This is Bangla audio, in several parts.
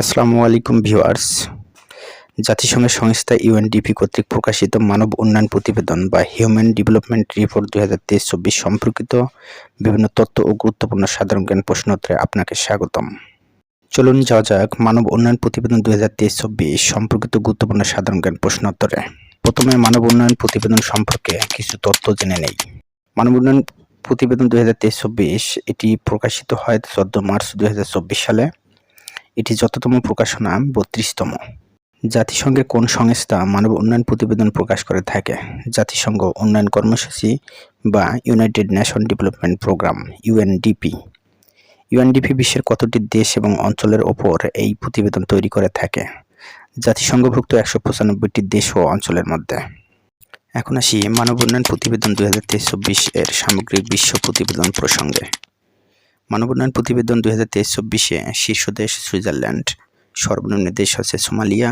আসসালামু আলাইকুম ভিউয়ার্স। জাতিসংঘের সংস্থা ইউএনডিপি কর্তৃক প্রকাশিত মানব উন্নয়ন প্রতিবেদন বা হিউম্যান ডেভেলপমেন্ট রিপোর্ট দুই হাজার তেইশ চব্বিশ সম্পর্কিত বিভিন্ন তথ্য ও গুরুত্বপূর্ণ সাধারণ জ্ঞান প্রশ্নোত্তরে আপনাকে স্বাগতম। চলুন যাওয়া যাক মানব উন্নয়ন প্রতিবেদন দুই হাজার তেইশ চব্বিশ সম্পর্কিত গুরুত্বপূর্ণ সাধারণ জ্ঞান প্রশ্নোত্তরে প্রথমে মানব উন্নয়ন প্রতিবেদন সম্পর্কে কিছু তথ্য জেনে নেই। মানব উন্নয়ন প্রতিবেদন দুই হাজার তেইশ চব্বিশ এটি প্রকাশিত হয় চোদ্দ মার্চ দুই হাজার চব্বিশ সালে। এটি যততম প্রকাশনা, বত্রিশতম। জাতিসংঘের কোন সংস্থা মানব উন্নয়ন প্রতিবেদন প্রকাশ করে থাকে? জাতিসংঘ উন্নয়ন কর্মসূচি বা united nation development programme, UNDP. UNDP বিশ্বের কতটি দেশ এবং অঞ্চলের ওপর এই প্রতিবেদন তৈরি করে থাকে? জাতিসংঘভুক্ত একশো পঁচানব্বইটি দেশ ও অঞ্চলের মধ্যে। এখন আসি মানব উন্নয়ন প্রতিবেদন দুই হাজার তেইশ চব্বিশ এর সামগ্রিক বিশ্ব প্রতিবেদন প্রসঙ্গে। মানব উন্নয়ন প্রতিবেদন দুই হাজার তেইশ চব্বিশে শীর্ষ দেশ সুইজারল্যান্ড। সর্বনিম্ন দেশ হচ্ছে সোমালিয়া।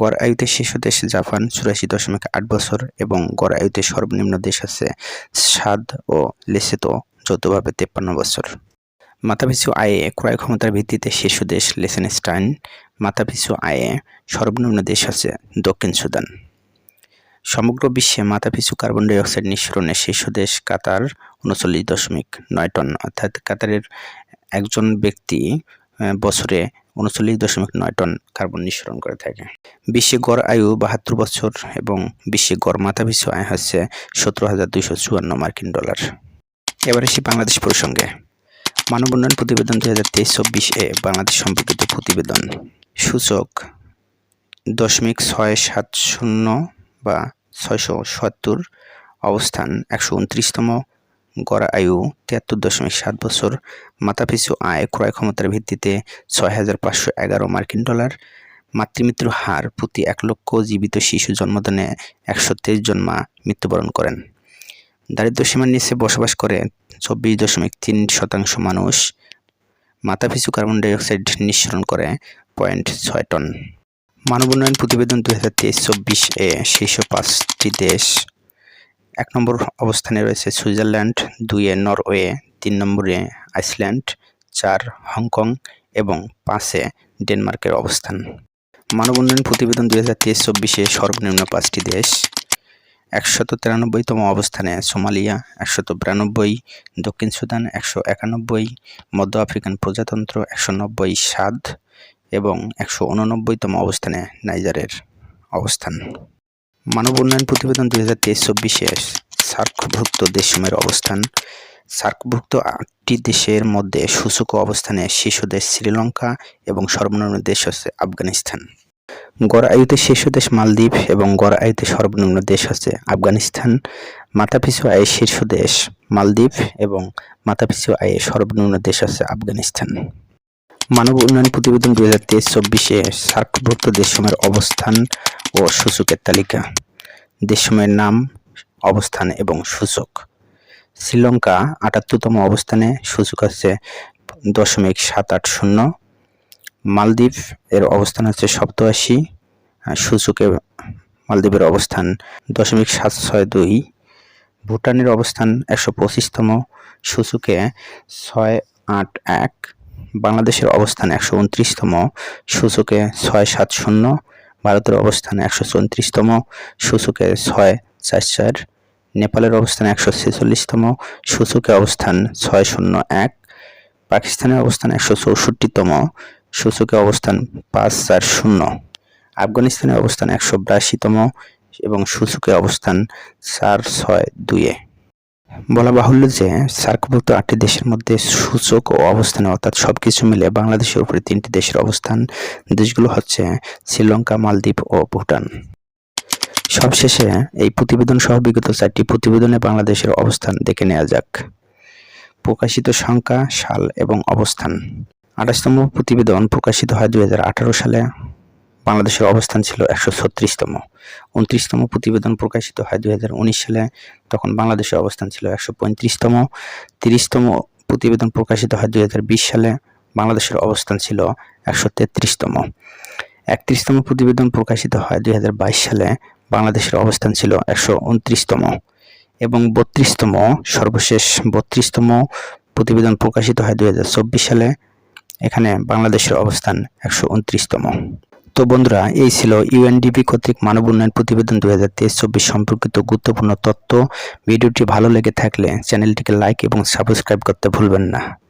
গড় আয়ুতে শীর্ষ দেশ জাপান, চুরাশি দশমিক আট বছর এবং গড় আয়ুতে সর্বনিম্ন দেশ হচ্ছে সাদ ও লেসেতো, যৌথভাবে তেপ্পান্ন বছর। মাথাপিছু আয়ে ক্রয় ক্ষমতার ভিত্তিতে শীর্ষ দেশ লেসেনস্টাইন। মাথাপিছু আয়ে সর্বনিম্ন দেশ হচ্ছে দক্ষিণ সুদান। সমগ্র বিশ্বে মাথাপিছু কার্বন ডাইঅক্সাইড নিঃসরণে শীর্ষ দেশ কাতার, উনচল্লিশ দশমিক নয় টন, অর্থাৎ কাতারের একজন ব্যক্তি বছরে উনচল্লিশ দশমিক নয় টন কার্বন নিঃসরণ করে থাকে। বিশ্বে গড় আয়ু বাহাত্তর বছর এবং বিশ্বে গড় মাথাপিছু আয় হচ্ছে সতেরো হাজার দুইশো চুয়ান্ন মার্কিন ডলার। এবার এসে বাংলাদেশ প্রসঙ্গে। মানব উন্নয়ন প্রতিবেদন দুই হাজার তেইশ চব্বিশ এ বাংলাদেশ সম্পর্কিত প্রতিবেদন। সূচক দশমিক ছয় সাত শূন্য বা ছয়শো সত্তর, অবস্থান একশো উনত্রিশতম, গড় আয়ু তিয়াত্তর দশমিক সাত বছর। মাথাপিছু আয় ক্রয় ক্ষমতার ভিত্তিতে ছয় হাজার পাঁচশো এগারো মার্কিন ডলার। মাতৃমৃত্যুর হার প্রতি এক লক্ষ জীবিত শিশু জন্মদানে একশো তেইশ জন মা মৃত্যুবরণ করেন। দারিদ্র সীমার নিচে বসবাস করে চব্বিশ দশমিক তিন শতাংশ মানুষ। মাথাপিছু কার্বন ডাইঅক্সাইড নিঃসরণ করে পয়েন্ট ছয় টন। মানব উন্নয়ন প্রতিবেদন দু হাজার তেইশ, চব্বিশ এ শীর্ষ পাঁচটি দেশ। এক নম্বর অবস্থানে রয়েছে সুইজারল্যান্ড দুইয়ে নরওয়ে, তিন নম্বরে আইসল্যান্ড, চার হংকং এবং পাঁচে ডেনমার্কের অবস্থান। মানব উন্নয়ন প্রতিবেদন দুই হাজার তেইশ, চব্বিশে সর্বনিম্ন পাঁচটি দেশ। একশত তিরানব্বইতম অবস্থানে সোমালিয়া, একশত বিরানব্বই দক্ষিণ সুদান, একশো একানব্বই মধ্য আফ্রিকান প্রজাতন্ত্র, একশো নব্বই সাদ এবং একশো উননব্বইতম অবস্থানে নাইজারের অবস্থান। মানব উন্নয়ন প্রতিবেদন দুই হাজার তেইশ চব্বিশে সার্কভুক্ত দেশসমূহের অবস্থান। সার্কভুক্ত আটটি দেশের মধ্যে সূচক অবস্থানে শীর্ষ দেশ শ্রীলঙ্কা এবং সর্বনিম্ন দেশ হচ্ছে আফগানিস্তান। গড় আয়ুতে শীর্ষ দেশ মালদ্বীপ এবং গড় আয়ুতে সর্বনিম্ন দেশ হচ্ছে আফগানিস্তান। মাথাপিছু আয়ে শীর্ষ দেশ মালদ্বীপ এবং মাথাপিছু আয়ে সর্বনিম্ন দেশ হচ্ছে আফগানিস্তান। মানব উন্নয়ন প্রতিবেদন দুই হাজার তেইশ চব্বিশে সার্কভুক্ত দেশসমূহের অবস্থান ও সূচকের তালিকা। দেশসমূহের নাম, অবস্থান এবং সূচক। শ্রীলঙ্কা আটাত্তরতম অবস্থানে সূচক হচ্ছে দশমিক সাত আট শূন্য। মালদ্বীপ এর অবস্থান হচ্ছে সপ্তআশি। সূচকে মালদ্বীপের অবস্থান দশমিক সাত ছয় দুই। ভুটানের অবস্থান একশো পঁচিশতম। সূচকে ছয় আট এক। বাংলাদেশের অবস্থান একশো উনত্রিশতম সূচকে ছয় সাত শূন্য, ভারতের অবস্থান একশো চৌত্রিশতম সূচকে ছয় চার চার, নেপালের অবস্থান একশো ছেচল্লিশতম সূচকে অবস্থান ছয় শূন্য এক, পাকিস্তানের অবস্থান একশো চৌষট্টিতম সূচকে অবস্থান পাঁচ চার শূন্য, আফগানিস্তানের অবস্থান একশো বিরাশিতম এবং সূচকে অবস্থান চার ছয় দুইয়ে বলা বাহুল্য যে সার্কভুক্ত আটটি দেশের মধ্যে সূচক ও অবস্থানে অর্থাৎ সব কিছু মিলে বাংলাদেশের উপরে তিনটি দেশের অবস্থান দেশগুলো হচ্ছে শ্রীলঙ্কা, মালদ্বীপ ও ভুটান। সবশেষে এই প্রতিবেদন সহ বিগত চারটি প্রতিবেদনে বাংলাদেশের অবস্থান দেখে নেওয়া যাক। প্রকাশিত সংখ্যা, সাল এবং অবস্থান। আঠাশতম প্রতিবেদন প্রকাশিত হয় দু হাজার আঠারো সালে। বাংলাদেশের অবস্থান ছিল একশো ছত্রিশতম। উনত্রিশতম প্রতিবেদন প্রকাশিত হয় দু হাজার উনিশ সালে। তখন বাংলাদেশের অবস্থান ছিল একশো পঁয়ত্রিশতম। তিরিশতম প্রতিবেদন প্রকাশিত হয় দু হাজার বিশ সালে। বাংলাদেশের অবস্থান ছিল একশো তেত্রিশতম। একত্রিশতম প্রতিবেদন প্রকাশিত হয় দু হাজার বাইশ সালে। বাংলাদেশের অবস্থান ছিল একশো উনত্রিশতম। এবং বত্রিশতম, সর্বশেষ বত্রিশতম প্রতিবেদন প্রকাশিত হয় দু হাজার চব্বিশ সালে। এখানে বাংলাদেশের অবস্থান একশো উনত্রিশতম। তো বন্ধুরা, এই ছিল ইউএনডিপি কর্তৃক মানব উন্নয়ন প্রতিবেদন দু হাজার তেইশ চব্বিশ সম্পর্কিত গুরুত্বপূর্ণ তথ্য। ভিডিওটি ভালো লেগে থাকলে চ্যানেলটিকে লাইক এবং সাবস্ক্রাইব করতে ভুলবেন না।